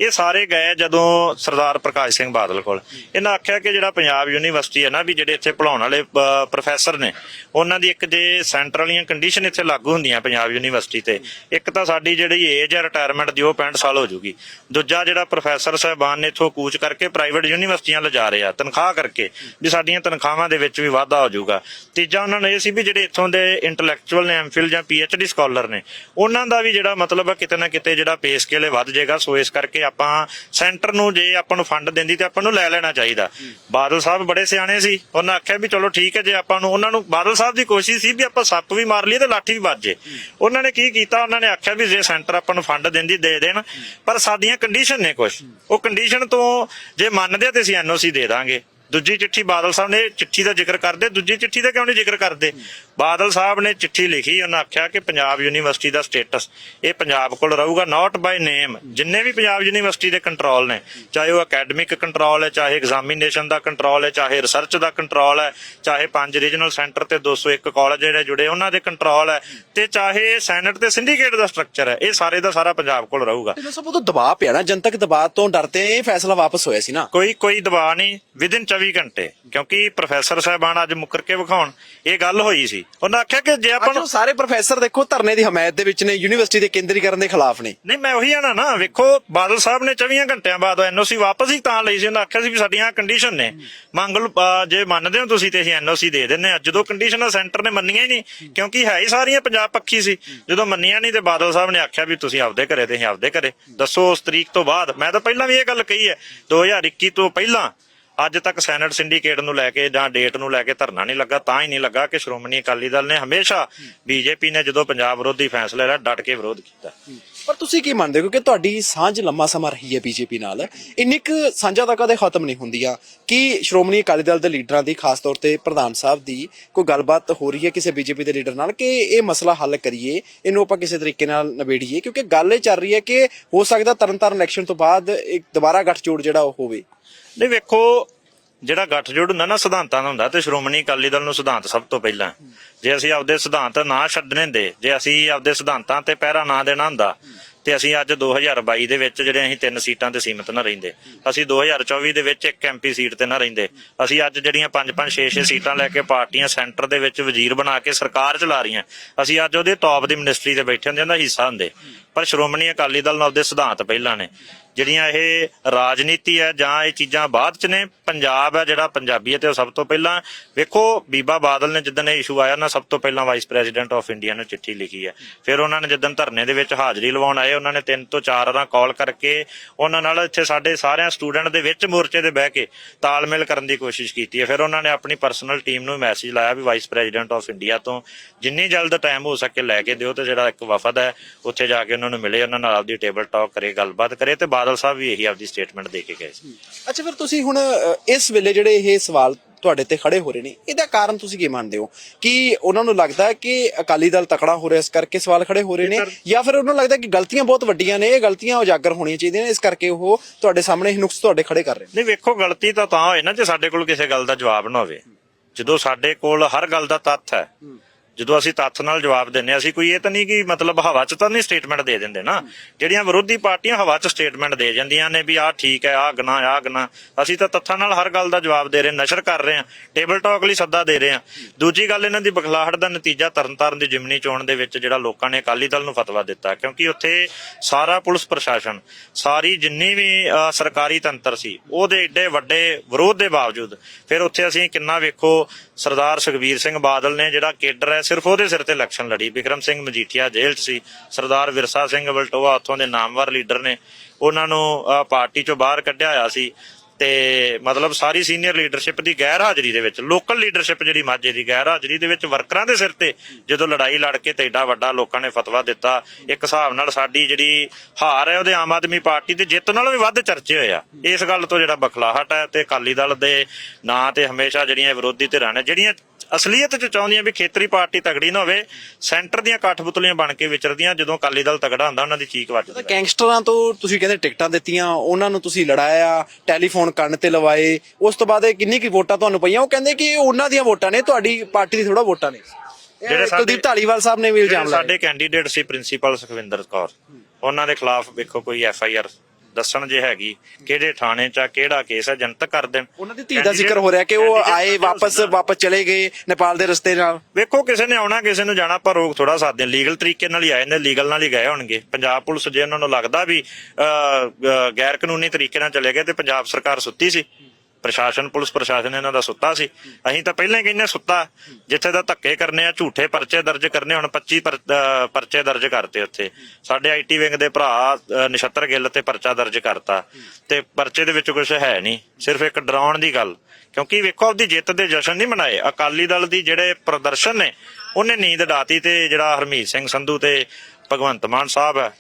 Speaker 2: ਇਹ ਸਾਰੇ ਗਏ ਜਦੋਂ ਸਰਦਾਰ ਪ੍ਰਕਾਸ਼ ਸਿੰਘ ਬਾਦਲ ਕੋਲ। ਇਹਨਾਂ ਆਖਿਆ ਕਿ ਜਿਹੜਾ ਪੰਜਾਬ ਯੂਨੀਵਰਸਿਟੀ ਹੈ ਨਾ ਵੀ ਜਿਹੜੇ ਇੱਥੇ ਪੜਾਉਣ ਵਾਲੇ ਪ੍ਰੋਫੈਸਰ ਨੇ ਉਹਨਾਂ ਦੀ ਇੱਕ ਜੇ ਸੈਂਟਰ ਵਾਲੀਆਂ ਕੰਡੀਸ਼ਨ ਇੱਥੇ ਲਾਗੂ ਹੁੰਦੀਆਂ ਪੰਜਾਬ ਯੂਨੀਵਰਸਿਟੀ ਤੇ। ਇੱਕ ਤਾਂ ਸਾਡੀ ਜਿਹੜੀ ਏਜ ਹੈ ਰਿਟਾਇਰਮੈਂਟ ਦੀ ਉਹ 65 ਸਾਲ ਹੋ ਜੂਗੀ। ਦੂਜਾ ਜਿਹੜਾ ਪ੍ਰੋਫੈਸਰ ਸਾਹਿਬਾਨ ਨੇ ਇੱਥੋਂ ਕੂਚ ਕਰਕੇ ਪ੍ਰਾਈਵੇਟ ਯੂਨੀਵਰਸਿਟੀਆਂ ਲਿਜਾ ਰਹੇ ਆ ਤਨਖਾਹ ਕਰਕੇ, ਵੀ ਸਾਡੀਆਂ ਤਨਖਾਹਾਂ ਦੇ ਵਿੱਚ ਵੀ ਵਾਧਾ ਹੋ ਜਾਊਗਾ। ਤੀਜਾ ਉਹਨਾਂ ਨੂੰ ਇਹ ਸੀ ਵੀ ਜਿਹੜੇ ਇੱਥੋਂ ਦੇ ਇੰਟੈਲੈਕਚੁਅਲ ਨੇ ਐਮਫਿਲ ਜਾਂ ਪੀਐਚਡੀ ਸਕਾਲਰ ਨੇ, ਉਹਨਾਂ ਦਾ ਵੀ ਜਿਹੜਾ ਮਤਲਬ ਹੈ ਕਿਤੇ ਨਾ ਕਿਤੇ ਜਿਹੜਾ ਪੇ ਸਕੇਲ ਵੱਧ ਜਾਏਗਾ, ਸੋ ਇਸ ਕਰਕੇ ਆਪਾਂ ਸੈਂਟਰ ਨੂੰ ਜੇ ਆਪਾਂ ਨੂੰ ਫੰਡ ਦਿੰਦੀ ਤੇ ਆਪਾਂ ਨੂੰ ਲੈ ਲੈਣਾ ਚਾਹੀਦਾ। ਬਾਦਲ ਸਾਹਿਬ ਬੜੇ ਸਿਆਣੇ ਸੀ, ਉਹਨਾਂ ਆਖਿਆ ਵੀ ਚਲੋ ਠੀਕ ਹੈ, ਜੇ ਆਪਾਂ ਨੂੰ ਉਹਨਾਂ ਨੂੰ, ਬਾਦਲ ਸਾਹਿਬ ਦੀ ਕੋਸ਼ਿਸ਼ ਸੀ ਵੀ ਆਪਾਂ ਸੱਪ ਵੀ ਮਾਰ ਲਈਏ ਤੇ ਲਾਠੀ ਵੀ ਵੱਜੇ ਉਹਨਾਂ ਨੇ ਕੀ ਕੀਤਾ, ਉਹਨਾਂ ਨੇ ਆਖਿਆ ਵੀ ਜੇ ਸੈਂਟਰ ਆਪਾਂ ਨੂੰ ਫੰਡ ਦਿੰਦੀ, ਦੇ ਦੇਣ, ਪਰ ਸਾਡੀਆਂ ਕੰਡੀਸ਼ਨ ਨੇ ਕੁਝ ਉਹ ਕੰਡੀਸ਼ਨ ਤੋਂ ਜੇ ਮੰਨਦੇ ਆ ਤੇ ਅਸੀਂ ਐਨਓਸੀ ਦੇ ਦਾਂਗੇ। ਦੂਜੀ ਚਿੱਠੀ ਬਾਦਲ ਸਾਹਿਬ ਨੇ, ਚਿੱਠੀ ਦਾ ਜ਼ਿਕਰ ਕਰਦੇ। ਦੂਜੀ ਚਿੱਠੀ ਦਾ ਕਿਉਂ ਨਹੀਂ ਜ਼ਿਕਰ ਕਰਦੇ? ਬਾਦਲ ਸਾਹਿਬ ਨੇ ਚਿੱਠੀ ਲਿਖੀ ਉਹਨਾਂ ਆਖਿਆ ਕਿ ਪੰਜਾਬ ਯੂਨੀਵਰਸਿਟੀ ਦਾ ਸਟੇਟਸ ਇਹ ਪੰਜਾਬ ਕੋਲ ਰਹੂਗਾ ਨਾਟ ਬਾਈ ਨੇਮ ਜਿੰਨੇ ਵੀ ਪੰਜਾਬ ਯੂਨੀਵਰਸਿਟੀ ਦੇ ਕੰਟਰੋਲ ਨੇ ਚਾਹੇ ਉਹ ਅਕੈਡਮਿਕ ਕੰਟਰੋਲ ਹੈ ਚਾਹੇ ਐਗਜ਼ਾਮੀਨੇਸ਼ਨ ਦਾ ਕੰਟਰੋਲ ਹੈ ਚਾਹੇ ਰਿਸਰਚ ਦਾ ਕੰਟਰੋਲ ਹੈ ਚਾਹੇ ਪੰਜ ਰੀਜਨਲ ਸੈਂਟਰ ਤੇ 201 ਕਾਲਜ ਜਿਹੜੇ ਜੁੜੇ ਉਹਨਾਂ ਦੇ ਕੰਟਰੋਲ ਹੈ ਤੇ ਚਾਹੇ ਸੈਨੇਟ ਤੇ ਸਿੰਡੀਕੇਟ ਦਾ ਸਟਰਕਚਰ ਹੈ ਇਹ ਸਾਰੇ ਦਾ ਸਾਰਾ ਪੰਜਾਬ ਕੋਲ ਰਹੂਗਾ।
Speaker 1: ਇਹ ਸਭ ਤਾਂ ਦਬਾਅ ਪਿਆ ਨਾ ਜਨਤਕ ਦਬਾਅ ਤੋਂ ਡਰਦੇ ਇਹ ਫੈਸਲਾ ਵਾਪਸ ਹੋਇਆ ਸੀ ਨਾ।
Speaker 2: ਕੋਈ ਕੋਈ ਦਬਾਅ ਨਹੀਂ ਵਿਦਿਨ 24 ਘੰਟੇ ਕਿਉਂਕਿ ਪ੍ਰੋਫੈਸਰ ਸਾਹਿਬਾਨ ਅੱਜ ਮੁੱਕਰ ਕੇ ਵਿਖਾਉਣ ਇਹ ਗੱਲ ਹੋਈ ਸੀ। ਉਹਨਾਂ ਆਖਿਆ ਕਿ ਜੇ ਆਪਾਂ ਨੂੰ
Speaker 1: ਸਾਰੇ ਪ੍ਰੋਫੈਸਰ ਦੇਖੋ ਧਰਨੇ ਦੀ ਹਮਾਇਤ ਦੇ ਵਿੱਚ ਨੇ ਯੂਨੀਵਰਸਿਟੀ ਦੇ ਕੇਂਦਰੀਕਰਨ ਦੇ ਖਿਲਾਫ ਨੇ।
Speaker 2: ਨਹੀਂ ਮੈਂ ਉਹੀ ਆਣਾ ਨਾ ਵੇਖੋ ਬਾਦਲ ਸਾਹਿਬ ਨੇ 24 ਘੰਟਿਆਂ ਬਾਅਦ ਐਨਓਸੀ ਵਾਪਸ ਹੀ ਤਾਂ ਲਈ ਸੀ ਉਹਨਾਂ ਆਖਿਆ ਸੀ ਵੀ ਸਾਡੀਆਂ ਕੰਡੀਸ਼ਨ ਨੇ। ਮੰਗ ਲਓ, ਜੇ ਮੰਨਦੇ ਹੋ ਤੁਸੀਂ ਤੇ ਅਸੀਂ ਐਨਓਸੀ ਦੇ ਦਿੰਨੇ ਆ ਜਦੋਂ ਕੰਡੀਸ਼ਨਾਂ ਸੈਂਟਰ ਨੇ ਮੰਨੀਆਂ ਹੀ ਨਹੀਂ ਕਿਉਂਕਿ ਹੈ ਹੀ ਸਾਰੀਆਂ ਪੰਜਾਬ ਪੱਖੀ ਸੀ। ਜਦੋਂ ਮੰਨੀਆਂ ਨਹੀਂ ਤੇ ਬਾਦਲ ਸਾਹਿਬ ਨੇ ਆਖਿਆ ਵੀ ਤੁਸੀਂ ਆਪਦੇ ਘਰੇ ਤੇ ਅਸੀਂ ਆਪਦੇ ਘਰੇ। ਦੱਸੋ ਉਸ ਤਰੀਕ ਤੋਂ ਬਾਅਦ ਮੈਂ ਤਾਂ ਪਹਿਲਾਂ ਵੀ ਇਹ ਗੱਲ ਕਹੀ ਹੈ 2021 ਤੋਂ ਪਹਿਲਾਂ ਅੱਜ ਤੱਕ ਸੈਨੇਟ ਸਿੰਡੀਕੇਟ ਨੂੰ ਲੈ ਕੇ ਜਾਂ ਡੇਟ ਨੂੰ ਲੈ ਕੇ ਧਰਨਾ ਨਹੀਂ ਲੱਗਾ, ਤਾਂ ਹੀ ਨਹੀਂ ਲੱਗਾ ਕਿ ਸ਼੍ਰੋਮਣੀ ਅਕਾਲੀ ਦਲ ਨੇ ਹਮੇਸ਼ਾ ਬੀਜੇਪੀ ਨੇ ਜਦੋਂ ਪੰਜਾਬ ਵਿਰੋਧੀ ਫੈਸਲੇ ਲਿਆ, ਡਟ ਕੇ ਵਿਰੋਧ ਕੀਤਾ।
Speaker 1: ਪਰ ਤੁਸੀਂ ਕੀ ਮੰਨਦੇ ਹੋ? ਕਿ ਤੁਹਾਡੀ ਸਾਂਝ ਲੰਮਾ ਸਮਾਂ ਰਹੀ ਹੈ ਬੀਜੇਪੀ ਨਾਲ। ਇੰਨੀ ਕੁ ਸਾਂਝਾ ਤਾਂ ਕਦੇ ਖਤਮ ਨਹੀਂ ਹੁੰਦੀਆਂ ਕਿ ਸ਼੍ਰੋਮਣੀ ਅਕਾਲੀ ਦਲ ਦੇ ਲੀਡਰਾਂ ਦੀ, ਖਾਸ ਤੌਰ ਤੇ ਪ੍ਰਧਾਨ ਸਾਹਿਬ ਦੀ, ਕੋਈ ਗੱਲਬਾਤ ਹੋ ਰਹੀ ਹੈ ਕਿਸੇ ਬੀਜੇਪੀ ਦੇ ਲੀਡਰ ਨਾਲ ਕਿ ਇਹ ਮਸਲਾ ਹੱਲ ਕਰੀਏ, ਇਹਨੂੰ ਆਪਾਂ ਕਿਸੇ ਤਰੀਕੇ ਨਾਲ ਨਿਬੇੜੀਏ? ਕਿਉਂਕਿ ਗੱਲ ਇਹ ਚੱਲ ਰਹੀ ਹੈ ਕਿ ਹੋ ਸਕਦਾ ਤਰਨਤਾਰਨ ਇਲੈਕਸ਼ਨ ਤੋਂ ਬਾਅਦ ਇੱਕ ਦੁਬਾਰਾ ਗੱਠਜੋੜ ਜਿਹੜਾ ਉਹ ਹੋਵੇ।
Speaker 2: ਨਹੀਂ, ਵੇਖੋ, ਜਿਹੜਾ ਗੱਠਜੋੜ ਹੁੰਦਾ ਨਾ, ਸਿਧਾਂਤਾਂ ਦਾ ਹੁੰਦਾ ਤੇ ਸ਼੍ਰੋਮਣੀ ਅਕਾਲੀ ਦਲ ਨੂੰ ਸਿਧਾਂਤ ਸਭ ਤੋਂ ਪਹਿਲਾਂ। ਜੇ ਅਸੀਂ ਆਪਦੇ ਸਿਧਾਂਤ ਨਾ ਛੱਡਣੇ ਦੇ ਜੇ ਅਸੀਂ ਆਪਦੇ ਸਿਧਾਂਤਾਂ ਤੇ ਪਹਿਰਾ ਨਾ ਦੇਣਾ ਹੁੰਦਾ, ਤੇ ਅਸੀਂ ਅੱਜ 2022 ਦੇ ਵਿੱਚ ਜਿਹੜੇ ਅਸੀਂ ਤਿੰਨ ਸੀਟਾਂ ਤੇ ਸੀਮਤ ਨਾ ਰਹਿੰਦੇ, ਅਸੀਂ 2024 ਦੇ ਵਿੱਚ ਇੱਕ ਐਮਪੀ ਸੀਟ ਤੇ ਨਾ ਰਹਿੰਦੇ, ਅਸੀਂ ਅੱਜ ਜਿਹੜੀਆਂ 5-5 6-6 ਸੀਟਾਂ ਲੈ ਕੇ ਪਾਰਟੀਆਂ ਸੈਂਟਰ ਦੇ ਵਿੱਚ ਵਜ਼ੀਰ ਬਣਾ ਕੇ ਸਰਕਾਰ ਚਲਾ ਰਹੀਆਂ, ਅਸੀਂ ਅੱਜ ਉਹਦੇ ਟੌਪ ਦੀ ਮਿਨਿਸਟਰੀ ਤੇ ਬੈਠੇ ਹੁੰਦੇ ਦਾ ਹਿੱਸਾ ਹੁੰਦੇ। ਪਰ ਸ਼੍ਰੋਮਣੀ ਅਕਾਲੀ ਦਲ ਨਾਲ ਉਹਦੇ ਸਿਧਾਂਤ ਪਹਿਲਾਂ ਨੇ। ਜਿਹੜੀਆਂ ਇਹ ਰਾਜਨੀਤੀ ਹੈ ਜਾਂ ਇਹ ਚੀਜ਼ਾਂ ਬਾਅਦ ਚ ਨੇ, ਪੰਜਾਬ ਹੈ ਜਿਹੜਾ ਪੰਜਾਬੀ ਹੈ ਉਹ ਸਭ ਤੋਂ ਪਹਿਲਾਂ, ਵੇਖੋ ਬੀਬਾ ਬਾਦਲ ਨੇ ਜਿੱਦਣ ਇਹ ਇਸ਼ੂ ਆਇਆ ਨਾ, ਸਭ ਤੋਂ ਪਹਿਲਾਂ ਵਾਈਸ ਪ੍ਰੈਜ਼ੀਡੈਂਟ ਆਫ ਇੰਡੀਆ ਨੂੰ ਚਿੱਠੀ ਲਿਖੀ ਹੈ। ਫਿਰ ਉਹਨਾਂ ਨੇ ਜਿੱਦਣ ਧਰਨੇ ਦੇ ਵਿੱਚ ਹਾਜ਼ਰੀ ਲਵਾਉਣ ਆਏ, ਉਹਨਾਂ ਨੇ ਤਿੰਨ ਤੋਂ ਚਾਰ ਵਾਰਾਂ ਕਾਲ ਕਰਕੇ ਉਹਨਾਂ ਨਾਲ ਇੱਥੇ ਸਾਡੇ ਸਾਰਿਆਂ ਸਟੂਡੈਂਟ ਦੇ ਵਿੱਚ ਮੋਰਚੇ ਦੇ ਬਹਿ ਕੇ ਤਾਲਮੇਲ ਕਰਨ ਦੀ ਕੋਸ਼ਿਸ਼ ਕੀਤੀ ਹੈ। ਫਿਰ ਉਹਨਾਂ ਨੇ ਆਪਣੀ ਪਰਸਨਲ ਟੀਮ ਨੂੰ ਮੈਸੇਜ ਲਾਇਆ ਵੀ ਵਾਈਸ ਪ੍ਰੈਜ਼ੀਡੈਂਟ ਆਫ ਇੰਡੀਆ ਤੋਂ ਜਿੰਨੀ ਜਲਦ ਟਾਈਮ ਹੋ ਸਕੇ ਲੈ ਕੇ ਦਿਓ ਤੇ ਜਿਹੜਾ ਇੱਕ ਵਫਦ ਹੈ, ਉੱਥੇ ਜਾ ਕੇ ਉਹਨਾਂ ਨੂੰ ਮਿਲੇ, ਉਹਨਾਂ ਨਾਲ ਆਪਦੀ ਟੇਬਲ ਟਾਕ ਕਰੇ, ਗੱਲਬਾਤ ਕਰੇ ਤੇ ਬਾਦਲ ਸਾਹਿਬ ਵੀ ਇਹੀ ਆਪਦੀ ਸਟੇਟਮੈਂਟ ਦੇ ਕੇ ਗਏ ਸੀ।
Speaker 1: ਅੱਛਾ ਫਿਰ ਤੁਸੀਂ ਹੁਣ ਅ, ਇਸ ਵੇਲੇ ਜਿਹੜੇ ਇਹ ਸਵਾਲ ਤੁਹਾਡੇ ਤੇ ਖੜੇ ਹੋ ਰਹੇ ਨੇ ਇਹਦਾ ਕਾਰਨ ਤੁਸੀਂ ਕੀ ਮੰਨਦੇ ਹੋ? ਕਿ ਉਹਨਾਂ ਨੂੰ ਲੱਗਦਾ ਹੈ ਕਿ ਅਕਾਲੀ ਦਲ ਤਕੜਾ ਹੋ ਰਿਹਾ ਇਸ ਕਰਕੇ ਸਵਾਲ ਖੜੇ ਹੋ ਰਹੇ ਨੇ? ਜਾਂ ਫਿਰ ਉਹਨਾਂ ਨੂੰ ਲੱਗਦਾ ਕਿ ਗਲਤੀਆਂ ਬਹੁਤ ਵੱਡੀਆਂ ਨੇ ਇਹ ਗਲਤੀਆਂ ਉਜਾਗਰ ਹੋਣੀਆਂ ਚਾਹੀਦੀਆਂ ਨੇ ਇਸ ਕਰਕੇ ਉਹ ਤੁਹਾਡੇ ਸਾਹਮਣੇ ਇਹ ਨੁਕਸ ਤੁਹਾਡੇ ਖੜੇ ਕਰ ਰਹੇ ਨੇ?
Speaker 2: ਨਹੀਂ ਵੇਖੋ ਗਲਤੀ ਤਾਂ ਤਾਂ ਹੋਏ ਨਾ ਜੇ ਸਾਡੇ ਕੋਲ ਕਿਸੇ ਗੱਲ ਦਾ ਜਵਾਬ ਨਾ ਹੋਵੇ। ਜਦੋਂ ਸਾਡੇ ਕੋਲ ਹਰ ਗੱਲ ਦਾ ਤੱਥ ਹੈ। ਜਦੋਂ ਅਸੀਂ ਤੱਥ ਨਾਲ ਜਵਾਬ ਦਿੰਨੇ ਹਾਂ, ਅਸੀਂ ਕੋਈ ਇਹ ਤਾਂ ਨਹੀਂ ਕਿ ਮਤਲਬ ਹਵਾ 'ਚ ਤਾਂ ਨਹੀਂ ਸਟੇਟਮੈਂਟ ਦੇ ਦਿੰਦੇ ਨਾ। ਜਿਹੜੀਆਂ ਵਿਰੋਧੀ ਪਾਰਟੀਆਂ ਹਵਾ 'ਚ ਸਟੇਟਮੈਂਟ ਦੇ ਜਾਂਦੀਆਂ ਨੇ ਵੀ ਆਹ ਠੀਕ ਹੈ ਆਹ ਗਨਾ ਆਹ ਗਨਾ ਅਸੀਂ ਤਾਂ ਤੱਥਾਂ ਨਾਲ ਹਰ ਗੱਲ ਦਾ ਜਵਾਬ ਦੇ ਰਹੇ ਨਸ਼ਰ ਕਰ ਰਹੇ ਹਾਂ ਟੇਬਲ ਟਾਕ ਲਈ ਸੱਦਾ ਦੇ ਰਹੇ ਹਾਂ। ਦੂਜੀ ਗੱਲ ਇਹਨਾਂ ਦੀ ਬਖਲਾਹਟ ਦਾ ਨਤੀਜਾ ਤਰਨਤਾਰਨ ਦੀ ਜਿਮਨੀ ਚੋਣ ਦੇ ਵਿੱਚ ਜਿਹੜਾ ਲੋਕਾਂ ਨੇ ਅਕਾਲੀ ਦਲ ਨੂੰ ਫਤਵਾ ਦਿੱਤਾ ਕਿਉਂਕਿ ਉੱਥੇ ਸਾਰਾ ਪੁਲਿਸ ਪ੍ਰਸ਼ਾਸਨ ਸਾਰੀ ਜਿੰਨੀ ਵੀ ਸਰਕਾਰੀ ਤੰਤਰ ਸੀ ਉਹਦੇ ਏਡੇ ਵੱਡੇ ਵਿਰੋਧ ਦੇ ਬਾਵਜੂਦ ਫਿਰ ਉੱਥੇ ਅਸੀਂ ਕਿੰਨਾ ਵੇਖੋ ਸਰਦਾਰ ਸੁਖਬੀਰ ਸਿੰਘ ਬਾਦਲ ਨੇ ਜਿਹੜਾ ਕੇਡਰ ਹੈ ਸਿਰਫ ਉਹਦੇ ਸਿਰ ਤੇ ਇਲੈਕਸ਼ਨ ਲੜੀ। ਵਿਕਰਮ ਸਿੰਘ ਮਜੀਠੀਆ ਜੇਲ੍ਹ 'ਚ ਸੀ। ਸਰਦਾਰ ਵਿਰਸਾ ਸਿੰਘ ਬਲਟੋਆ ਉੱਥੋਂ ਦੇ ਨਾਮਵਰ ਲੀਡਰ ਨੇ। ਉਹਨਾਂ ਨੂੰ ਅਹ, ਪਾਰਟੀ ਚੋਂ ਬਾਹਰ ਕੱਢਿਆ ਹੋਇਆ ਸੀ। ਤੇ ਮਤਲਬ ਸਾਰੀ ਸੀਨੀਅਰ ਲੀਡਰਸ਼ਿਪ ਦੀ ਗੈਰ ਹਾਜ਼ਰੀ ਦੇ ਵਿੱਚ ਲੋਕਲ ਲੀਡਰਸ਼ਿਪ ਜਿਹੜੀ ਮਾਝੇ ਦੀ ਗੈਰ ਹਾਜ਼ਰੀ ਦੇ ਵਿੱਚ ਵਰਕਰਾਂ ਦੇ ਸਿਰ ਤੇ ਜਦੋਂ ਲੜਾਈ ਲੜ ਕੇ ਤੇ ਏਡਾ ਵੱਡਾ ਲੋਕਾਂ ਨੇ ਫਤਵਾ ਦਿੱਤਾ, ਇੱਕ ਹਿਸਾਬ ਨਾਲ ਸਾਡੀ ਜਿਹੜੀ ਹਾਰ ਹੈ ਉਹਦੇ ਆਮ ਆਦਮੀ ਪਾਰਟੀ ਤੇ ਜਿੱਤ ਨਾਲੋਂ ਵੀ ਵੱਧ ਚਰਚੇ ਹੋਏ ਇਸ ਗੱਲ ਤੋਂ ਜਿਹੜਾ ਬਖਲਾਹਟ ਹੈ ਤੇ ਅਕਾਲੀ ਦਲ ਦੇ ਨਾਂ ਤੇ ਹਮੇਸ਼ਾ ਜਿਹੜੀਆਂ ਵਿਰੋਧੀ ਧਿਰਾਂ ਨੇ, ਜਿਹੜੀਆਂ ਅਸਲੀਅਤ ਚ ਚਾਹੁੰਦੀਆਂ ਵੀ ਖੇਤਰੀ ਪਾਰਟੀ ਤਗੜੀ ਨਾ ਹੋਵੇ, ਸੈਂਟਰ ਦੀਆਂ ਕਾਠਬੁਤਲੀਆਂ ਬਣ ਕੇ ਵਿਚਰਦੀਆਂ, ਜਦੋਂ ਅਕਾਲੀ ਦਲ ਤਗੜਾ ਹੁੰਦਾ, ਉਹਨਾਂ ਦੀ ਚੀਕ ਵੱਜਦੀ ਹੈ।
Speaker 1: ਗੈਂਗਸਟਰਾਂ ਤੋਂ ਤੁਸੀਂ ਕਹਿੰਦੇ ਟਿਕਟਾਂ ਦਿੱਤੀਆਂ, ਉਹਨਾਂ ਨੂੰ ਤੁਸੀਂ ਲੜਾਇਆ, ਟੈਲੀਫੋਨ ਕੰਨ ਤੇ ਲਵਾਏ। ਉਸ ਤੋਂ ਬਾਅਦ ਇਹ ਕਿੰਨੀ ਕੀ ਵੋਟਾਂ ਤੁਹਾਨੂੰ ਪਈਆਂ? ਉਹ ਕਹਿੰਦੇ ਕਿ ਇਹ ਉਹਨਾਂ ਦੀਆਂ ਵੋਟਾਂ ਨੇ ਤੁਹਾਡੀ ਪਾਰਟੀ ਦੀ ਥੋੜਾ ਵੋਟਾਂ ਨੇ।
Speaker 2: ਜਿਹੜੇ
Speaker 1: ਜਿਹੜੇ
Speaker 2: ਸਾਡੇ-
Speaker 1: ਕੁਲਦੀਪ ਢਾਲੀਵਾਲ ਸਾਹਿਬ ਨੇ ਵੀ ਇਲਜ਼ਾਮ
Speaker 2: ਜਿਹੜੇ
Speaker 1: ਲਾਇਆ
Speaker 2: ਸਾਡੇ ਕੈਂਡੀਡੇਟ ਸੀ ਪ੍ਰਿੰਸੀਪਲ ਸੁਖਵਿੰਦਰ ਕੌਰ ਉਹਨਾਂ ਦੇ ਖਿਲਾਫ ਵੇਖੋ ਕੋਈ ਐਫ ਆਈ ਆਰ ਦੱਸਣ ਜੇ ਹੈਗੀ ਕਿਹੜੇ ਥਾਣੇ 'ਚ ਆ, ਕਿਹੜਾ ਕੇਸ ਹੈ ਜਨਤਕ ਕਰ ਦੇਣ।
Speaker 1: ਉਹਨਾਂ ਦੀ ਧੀ ਦਾ ਜ਼ਿਕਰ ਹੋ ਰਿਹਾ ਕਿ ਉਹ ਆਏ ਵਾਪਸ ਵਾਪਸ ਚਲੇ ਗਏ ਨੇਪਾਲ ਦੇ ਰਸਤੇ ਨਾਲ।
Speaker 2: ਵੇਖੋ ਕਿਸੇ ਨੇ ਆਉਣਾ ਕਿਸੇ ਨੂੰ ਜਾਣਾ ਪਰ ਰੋਕ ਥੋੜਾ ਸਕਦੇ ਲੀਗਲ ਤਰੀਕੇ ਨਾਲ ਹੀ ਆਏ ਨੇ ਲੀਗਲ ਨਾਲ ਹੀ ਗਏ ਹੋਣਗੇ। ਪੰਜਾਬ ਪੁਲਿਸ ਜੇ ਉਹਨਾਂ ਨੂੰ ਲੱਗਦਾ ਵੀ ਗੈਰ ਕਾਨੂੰਨੀ ਤਰੀਕੇ ਨਾਲ ਚਲੇ ਗਏ ਤੇ ਪੰਜਾਬ ਸਰਕਾਰ ਸੁੱਤੀ ਸੀ। ਪ੍ਰਸ਼ਾਸਨ, ਪੁਲਿਸ ਪ੍ਰਸ਼ਾਸਨ ਇਹਨਾਂ ਦਾ ਸੁੱਤਾ ਸੀ। ਅਸੀਂ ਤਾਂ ਪਹਿਲਾਂ ਹੀ ਕਹਿੰਦੇ ਸੁੱਤਾ। ਜਿੱਥੇ ਦਾ ਧੱਕੇ ਕਰਨੇ ਆ, ਝੂਠੇ ਪਰਚੇ ਦਰਜ ਕਰਨੇ, ਹੁਣ 25 ਪਰਚੇ ਦਰਜ ਕਰਤੇ ਉੱਥੇ। ਸਾਡੇ ਆਈਟੀ ਵਿੰਗ ਦੇ ਭਰਾ ਨਛੱਤਰ ਗਿੱਲ ਤੇ ਪਰਚਾ ਦਰਜ ਕਰਤਾ। ਤੇ ਪਰਚੇ ਦੇ ਵਿੱਚ ਕੁਝ ਹੈ ਨਹੀਂ। ਸਿਰਫ ਇੱਕ ਡਰਾਉਣ ਦੀ ਗੱਲ। ਕਿਉਂਕਿ ਵੇਖੋ, ਆਪਦੀ ਜਿੱਤ ਦੇ ਜਸ਼ਨ ਨਹੀਂ ਮਨਾਏ। ਅਕਾਲੀ ਦਲ ਦੀ ਜਿਹੜੇ ਪ੍ਰਦਰਸ਼ਨ ਨੇ, ਉਹਨੇ ਨੀਂਦ ਡਾਤੀ ਤੇ ਜਿਹੜਾ ਹਰਮੀਤ ਸਿੰਘ ਸੰਧੂ ਤੇ ਭਗਵੰਤ ਮਾਨ ਸਾਹਿਬ ਹੈ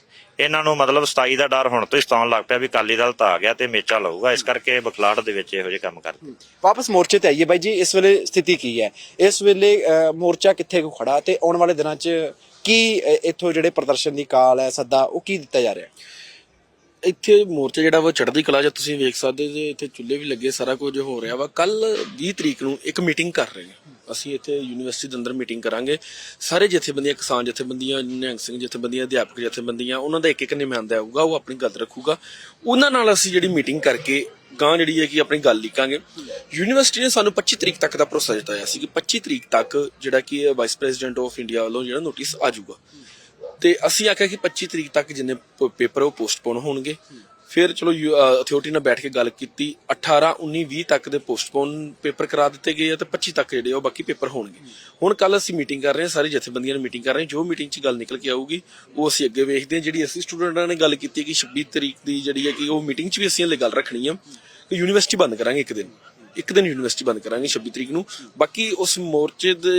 Speaker 2: ਇਹਨਾਂ ਨੂੰ ਮਤਲਬ 27 ਦਾ ਡਰ ਹੁਣ ਤੋਂ ਹੀ ਸਤਾਉਣ ਲੱਗ ਪਿਆ ਵੀ ਅਕਾਲੀ ਦਲ ਤਾਂ ਆ ਗਿਆ ਤੇ ਮੇਚਾ ਲਊਗਾ। ਇਸ ਕਰਕੇ ਬਖਲਾੜ ਦੇ ਵਿੱਚ ਇਹੋ ਜਿਹੇ ਕੰਮ ਕਰਦੇ।
Speaker 1: ਵਾਪਸ ਮੋਰਚੇ ਤੇ ਆਈਏ ਬਾਈ ਜੀ ਇਸ ਵੇਲੇ ਸਥਿਤੀ ਕੀ ਹੈ? ਇਸ ਵੇਲੇ ਮੋਰਚਾ ਕਿੱਥੇ ਕੁ ਖੜਾ ਤੇ ਆਉਣ ਵਾਲੇ ਦਿਨਾਂ 'ਚ ਕੀ ਇੱਥੋਂ ਜਿਹੜੇ ਪ੍ਰਦਰਸ਼ਨ ਦੀ ਕਾਲ ਹੈ ਸੱਦਾ ਉਹ ਕੀ ਦਿੱਤਾ ਜਾ ਰਿਹਾ?
Speaker 3: ਇੱਥੇ ਮੋਰਚਾ ਜਿਹੜਾ ਵਾ ਚੜ੍ਹਦੀ ਕਲਾ ਚ ਤੁਸੀਂ ਵੇਖ ਸਕਦੇ ਜੇ ਇੱਥੇ ਚੁੱਲ੍ਹੇ ਵੀ ਲੱਗੇ ਸਾਰਾ ਕੁਝ ਹੋ ਰਿਹਾ ਵਾ। ਕੱਲ 20 ਤਰੀਕ ਨੂੰ ਇੱਕ ਮੀਟਿੰਗ ਕਰ ਰਹੇ ਹਾਂ। ਅਸੀਂ ਇੱਥੇ ਯੂਨੀਵਰਸਿਟੀ ਦੇ ਅੰਦਰ ਮੀਟਿੰਗ ਕਰਾਂਗੇ। ਸਾਰੇ ਜਥੇਬੰਦੀਆਂ, ਕਿਸਾਨ ਜਥੇਬੰਦੀਆਂ, ਨਿਹੰਗ ਸਿੰਘ ਜਥੇਬੰਦੀਆਂ, ਅਧਿਆਪਕ ਜਥੇਬੰਦੀਆਂ, ਉਹਨਾਂ ਦਾ ਇੱਕ ਇੱਕ ਨਿਮਾਂਦਾ ਆਊਗਾ, ਉਹ ਆਪਣੀ ਗੱਲ ਰੱਖੂਗਾ। ਉਹਨਾਂ ਨਾਲ ਅਸੀਂ ਜਿਹੜੀ ਮੀਟਿੰਗ ਕਰਕੇ ਗਾਂ ਜਿਹੜੀ ਹੈ ਕਿ ਆਪਣੀ ਗੱਲ ਲਿਖਾਂਗੇ। ਯੂਨੀਵਰਸਿਟੀ ਨੇ ਸਾਨੂੰ 25 ਤਰੀਕ ਤੱਕ ਦਾ ਭਰੋਸਾ ਜਤਾਇਆ ਸੀ ਕਿ 25 ਤਰੀਕ ਤੱਕ ਜਿਹੜਾ ਕਿ ਵਾਈਸ ਪ੍ਰੈਜ਼ੀਡੈਂਟ ਆਫ ਇੰਡੀਆ ਵੱਲੋਂ ਜਿਹੜਾ ਨੋਟਿਸ ਆ ਜਾਊਗਾ। ਤੇ ਅਸੀਂ ਆਖਿਆ ਕਿ 25 ਤਰੀਕ ਤੱਕ ਜਿੰਨੇ ਪੇਪਰ ਉਹ ਪੋਸਟਪੋਨ ਹੋਣਗੇ। ਫਿਰ ਚਲੋ ਅਥਾਰਟੀ ਨਾਲ ਬੈਠ ਕੇ ਗੱਲ ਕੀਤੀ। 18 19 20 ਤੱਕ ਦੇ ਪੋਸਟਪੋਨ ਪੇਪਰ ਕਰਾ ਦਿੱਤੇ ਗਏ ਆ ਤੇ 25 ਤੱਕ ਜਿਹੜੇ ਉਹ ਬਾਕੀ ਪੇਪਰ ਹੋਣਗੇ। ਹੁਣ ਕੱਲ ਅਸੀਂ ਮੀਟਿੰਗ ਕਰ ਰਹੇ ਹਾਂ, ਸਾਰੀ ਜਥੇਬੰਦੀਆਂ ਨਾਲ ਮੀਟਿੰਗ ਕਰ ਰਹੇ ਜੋ ਮੀਟਿੰਗ 'ਚ ਗੱਲ ਨਿਕਲ ਕੇ ਆਊਗੀ, ਉਹ ਅਸੀਂ ਅੱਗੇ ਵੇਖਦੇ ਹਾਂ। ਜਿਹੜੀ ਅਸੀਂ ਸਟੂਡੈਂਟਾਂ ਨੇ ਗੱਲ ਕੀਤੀ ਕਿ 26 ਤਰੀਕ ਦੀ ਜਿਹੜੀ ਹੈ ਕਿ ਉਹ ਮੀਟਿੰਗ 'ਚ ਵੀ ਅਸੀਂ ਇਹ ਗੱਲ ਰੱਖਣੀ ਆ। ਕਿ ਯੂਨੀਵਰਸਿਟੀ ਬੰਦ ਕਰਾਂਗੇ ਇੱਕ ਦਿਨ। ਇੱਕ ਦਿਨ ਯੂਨੀਵਰਸਿਟੀ ਬੰਦ ਕਰਾਂਗੇ 26 ਤਰੀਕ ਨੂੰ। ਬਾਕੀ ਉਸ ਮੋਰਚੇ ਦੇ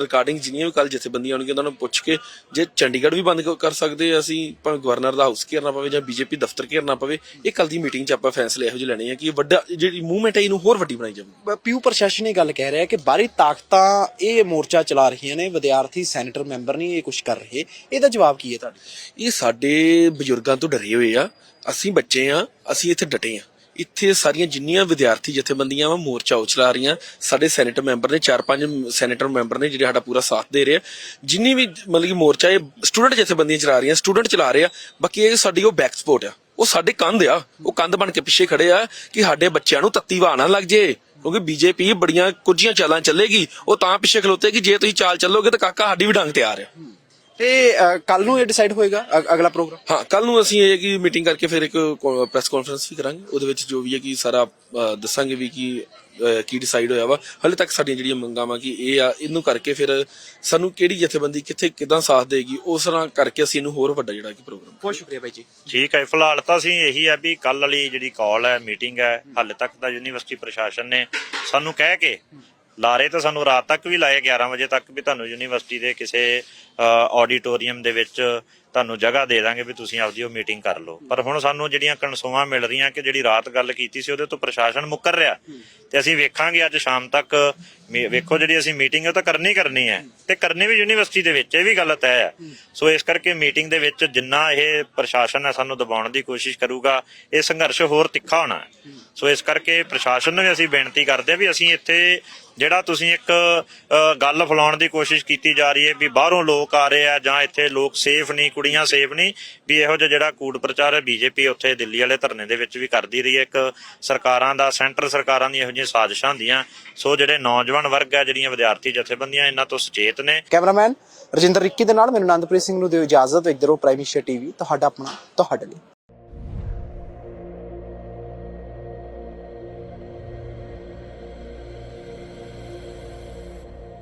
Speaker 3: ਰਿਕਾਰਡਿੰਗ ਜਿੰਨੀਆਂ ਵੀ ਕੱਲ ਜਥੇਬੰਦੀਆਂ ਆਉਣਗੀਆਂ ਉਹਨਾਂ ਨੂੰ ਪੁੱਛ ਕੇ ਜੇ ਚੰਡੀਗੜ੍ਹ ਵੀ ਬੰਦ ਕਰ ਸਕਦੇ ਆ ਅਸੀਂ ਭਾਵੇਂ ਗਵਰਨਰ ਦਾ ਹਾਊਸ ਘੇਰਨਾ ਪਵੇ ਜਾਂ ਬੀਜੇਪੀ ਦਫ਼ਤਰ ਘੇਰਨਾ ਪਵੇ ਇਹ ਕੱਲ ਦੀ ਮੀਟਿੰਗ 'ਚ ਆਪਾਂ ਫੈਸਲੇ ਇਹੋ ਜਿਹੇ ਲੈਣੇ ਆ ਕਿ ਇਹ ਵੱਡਾ ਜਿਹੜੀ ਮੂਵਮੈਂਟ ਹੈ ਇਹਨੂੰ ਹੋਰ ਵੱਡੀ ਬਣਾਈ ਜਾਵੇ।
Speaker 1: ਪਿਊ ਪ੍ਰਸ਼ਾਸਨ ਇਹ ਗੱਲ ਕਹਿ ਰਿਹਾ ਕਿ ਬਾਹਰੀ ਤਾਕਤਾਂ ਇਹ ਮੋਰਚਾ ਚਲਾ ਰਹੀਆਂ ਨੇ ਵਿਦਿਆਰਥੀ ਸੈਨੇਟਰ ਮੈਂਬਰ ਨਹੀਂ ਇਹ ਕੁਝ ਕਰ ਰਹੇ। ਇਹਦਾ ਜਵਾਬ ਕੀ ਹੈ ਤੁਹਾਡਾ?
Speaker 3: ਇਹ ਸਾਡੇ ਬਜ਼ੁਰਗਾਂ ਤੋਂ ਡਰੇ ਹੋਏ ਆ। ਅਸੀਂ ਬੱਚੇ ਆ ਅਸੀਂ ਇੱਥੇ ਡਟੇ ਆ। ਇੱਥੇ ਸਾਰੀਆਂ ਜਿੰਨੀਆਂ ਵਿਦਿਆਰਥੀ ਜਥੇਬੰਦੀਆਂ ਵਾ, ਮੋਰਚਾ ਉਹ ਚਲਾ ਰਹੀਆਂ, ਸਾਡੇ ਸੈਨੇਟਰ ਮੈਂਬਰ ਨੇ, ਚਾਰ ਪੰਜ ਸੈਨੇਟਰ ਮੈਂਬਰ ਨੇ ਜਿਹੜੇ ਸਾਡਾ ਪੂਰਾ ਸਾਥ ਦੇ ਰਹੇ ਆ। ਜਿੰਨੀ ਵੀ ਮਤਲਬ ਕਿ ਮੋਰਚਾ ਇਹ ਸਟੂਡੈਂਟ ਜਥੇਬੰਦੀਆਂ ਚਲਾ ਰਹੀਆਂ, ਸਟੂਡੈਂਟ ਚਲਾ ਰਹੇ ਆ, ਬਾਕੀ ਇਹ ਸਾਡੀ ਉਹ ਬੈਕ ਸਪੋਰਟ ਆ। ਉਹ ਸਾਡੇ ਕੰਧ ਆ, ਉਹ ਕੰਧ ਬਣ ਕੇ ਪਿੱਛੇ ਖੜੇ ਆ ਕਿ ਸਾਡੇ ਬੱਚਿਆਂ ਨੂੰ ਤੱਤੀ ਵਾਹ ਨਾ ਲੱਗ ਜੇ, ਕਿਉਂਕਿ ਬੀਜੇਪੀ ਬੜੀਆਂ ਕੁਝੀਆਂ ਚਾਲਾਂ ਚੱਲੇਗੀ, ਉਹ ਤਾਂ ਪਿੱਛੇ ਖਲੋਤੇ ਕਿ ਜੇ ਤੁਸੀਂ ਚਾਲ ਚੱਲੋਗੇ ਤਾਂ ਕਾਕਾ ਸਾਡੀ ਵੀ ਡੰਗ ਤਿਆਰ ਆ।
Speaker 1: ਤੇ ਕੱਲ ਨੂੰ ਇਹ ਡਿਸਾਈਡ ਹੋਏਗਾ ਅਗਲਾ ਪ੍ਰੋਗਰਾਮ?
Speaker 3: ਹਾਂ ਕੱਲ ਨੂੰ ਅਸੀਂ ਇਹ ਕਿ ਮੀਟਿੰਗ ਕਰਕੇ ਫਿਰ ਇੱਕ ਪ੍ਰੈਸ ਕਾਨਫਰੰਸ ਵੀ ਕਰਾਂਗੇ। ਉਹਦੇ ਵਿੱਚ ਜੋ ਵੀ ਹੈ ਕਿ ਸਾਰਾ ਅ, ਦੱਸਾਂਗੇ ਵੀ ਕਿ ਅ, ਕੀ ਡਿਸਾਈਡ ਹੋਇਆ ਵਾ। ਹਲੇ ਤੱਕ ਸਾਡੀਆਂ ਜਿਹੜੀਆਂ ਮੰਗਾਂ ਵਾ ਕਿ ਇਹ ਆ ਇਹਨੂੰ ਕਰਕੇ ਫਿਰ ਸਾਨੂੰ ਕਿਹੜੀ ਜਥੇਬੰਦੀ ਕਿੱਥੇ ਕਿਦਾਂ ਸਾਥ ਦੇਗੀ ਉਸ ਤਰ੍ਹਾਂ ਕਰਕੇ ਅਸੀਂ ਇਹਨੂੰ ਹੋਰ ਵੱਡਾ ਜਿਹੜਾ ਕਿ ਪ੍ਰੋਗਰਾਮ
Speaker 1: ਬਹੁਤ ਸ਼ੁਕਰੀਆ ਬਾਈ ਜੀ।
Speaker 2: ਠੀਕ ਹੈ ਫਿਲਹਾਲ ਤਾਂ ਅਸੀਂ ਇਹੀ ਹੈ ਵੀ ਕੱਲ ਵਾਲੀ ਜਿਹੜੀ ਕਾਲ ਹੈ ਮੀਟਿੰਗ ਹੈ ਹਾਲੇ ਤੱਕ ਤਾਂ ਯੂਨੀਵਰਸਿਟੀ ਪ੍ਰਸ਼ਾਸਨ ਨੇ ਸਾਨੂੰ ਕਹਿ ਕੇ ਲਾਰੇ ਤਾਂ ਸਾਨੂੰ ਰਾਤ ਤੱਕ ਵੀ ਲਾਏ 11 ਵਜੇ ਤੱਕ ਵੀ ਤੁਹਾਨੂੰ ਯੂਨੀਵਰਸਿਟੀ ਦੇ ਕਿਸੇ ਆਡੀਟੋਰੀਅਮ ਦੇ ਵਿੱਚ ਤੁਹਾਨੂੰ ਜਗ੍ਹਾ ਦੇ ਦਾਂਗੇ ਵੀ ਤੁਸੀਂ ਆਪਦੀ ਉਹ ਮੀਟਿੰਗ ਕਰ ਲਓ। ਪਰ ਹੁਣ ਸਾਨੂੰ ਜਿਹੜੀਆਂ ਕਨਸੋਆਂ ਮਿਲ ਰਹੀਆਂ ਕਿ ਜਿਹੜੀ ਰਾਤ ਗੱਲ ਕੀਤੀ ਸੀ ਉਹਦੇ ਤੋਂ ਪ੍ਰਸ਼ਾਸਨ ਮੁੱਕਰ ਰਿਹਾ। ਤੇ ਅਸੀਂ ਵੇਖਾਂਗੇ ਅੱਜ ਸ਼ਾਮ ਤੱਕ ਵੇਖੋ ਜਿਹੜੀ ਅਸੀਂ ਮੀਟਿੰਗ ਉਹ ਤਾਂ ਕਰਨੀ ਕਰਨੀ ਹੈ। ਤੇ ਕਰਨੀ ਵੀ ਯੂਨੀਵਰਸਿਟੀ ਦੇ ਵਿੱਚ, ਇਹ ਵੀ ਗਲਤ ਤੈਅ ਹੈ। ਸੋ ਇਸ ਕਰਕੇ ਮੀਟਿੰਗ ਦੇ ਵਿੱਚ ਜਿੰਨਾ ਇਹ ਪ੍ਰਸ਼ਾਸਨ ਹੈ ਸਾਨੂੰ ਦਬਾਉਣ ਦੀ ਕੋਸ਼ਿਸ਼ ਕਰੂਗਾ, ਇਹ ਸੰਘਰਸ਼ ਹੋਰ ਤਿੱਖਾ ਹੋਣਾ ਸੋ ਇਸ ਕਰਕੇ ਪ੍ਰਸ਼ਾਸਨ ਨੂੰ ਵੀ ਅਸੀਂ ਬੇਨਤੀ ਕਰਦੇ ਹਾਂ ਵੀ ਅਸੀਂ ਇੱਥੇ ਜਿਹੜਾ ਤੁਸੀਂ ਇੱਕ ਗੱਲ ਫੈਲਾਉਣ ਦੀ ਕੋਸ਼ਿਸ਼ ਕੀਤੀ ਜਾ ਰਹੀ ਹੈ ਵੀ ਬਾਹਰੋਂ ਲੋਕ ਆ ਰਹੇ ਆ ਜਾਂ ਇੱਥੇ ਲੋਕ ਸੇਫ ਨਹੀਂ, ਕੁੜੀਆਂ ਸੇਫ ਨਹੀਂ, ਵੀ ਇਹੋ ਜਿਹਾ ਜਿਹੜਾ ਕੂੜ ਪ੍ਰਚਾਰ ਹੈ ਬੀਜੇਪੀ ਉੱਥੇ ਦਿੱਲੀ ਵਾਲੇ ਧਰਨੇ ਦੇ ਵਿੱਚ ਵੀ ਕਰਦੀ ਰਹੀ ਹੈ। ਇੱਕ ਸਰਕਾਰਾਂ ਦਾ, ਸੈਂਟਰ ਸਰਕਾਰਾਂ ਦੀ ਇਹੋ ਜਿਹੀਆਂ ਸਾਜ਼ਿਸ਼ਾਂ ਹੁੰਦੀਆਂ। ਸੋ ਜਿਹੜੇ ਨੌਜਵਾਨ ਵਰਗ ਹੈ ਜਿਹੜੀਆਂ ਵਿਦਿਆਰਥੀ ਜਥੇਬੰਦੀਆਂ ਇਹਨਾਂ ਤੋਂ ਸੁਚੇਤ ਨੇ।
Speaker 1: ਕੈਮਰਾਮੈਨ ਰਜਿੰਦਰ ਰਿੱਕੀ ਦੇ ਨਾਲ, ਮੈਨੂੰ ਆਨੰਦਪ੍ਰੀਤ ਸਿੰਘ ਨੂੰ ਦਿਓ ਇਜਾਜ਼ਤ। ਵੇਖਦੇ ਰਹੋ ਪ੍ਰਾਈਮ ਏਸ਼ੀਆ ਟੀਵੀ, ਤੁਹਾਡਾ ਆਪਣਾ, ਤੁਹਾਡੇ ਲਈ।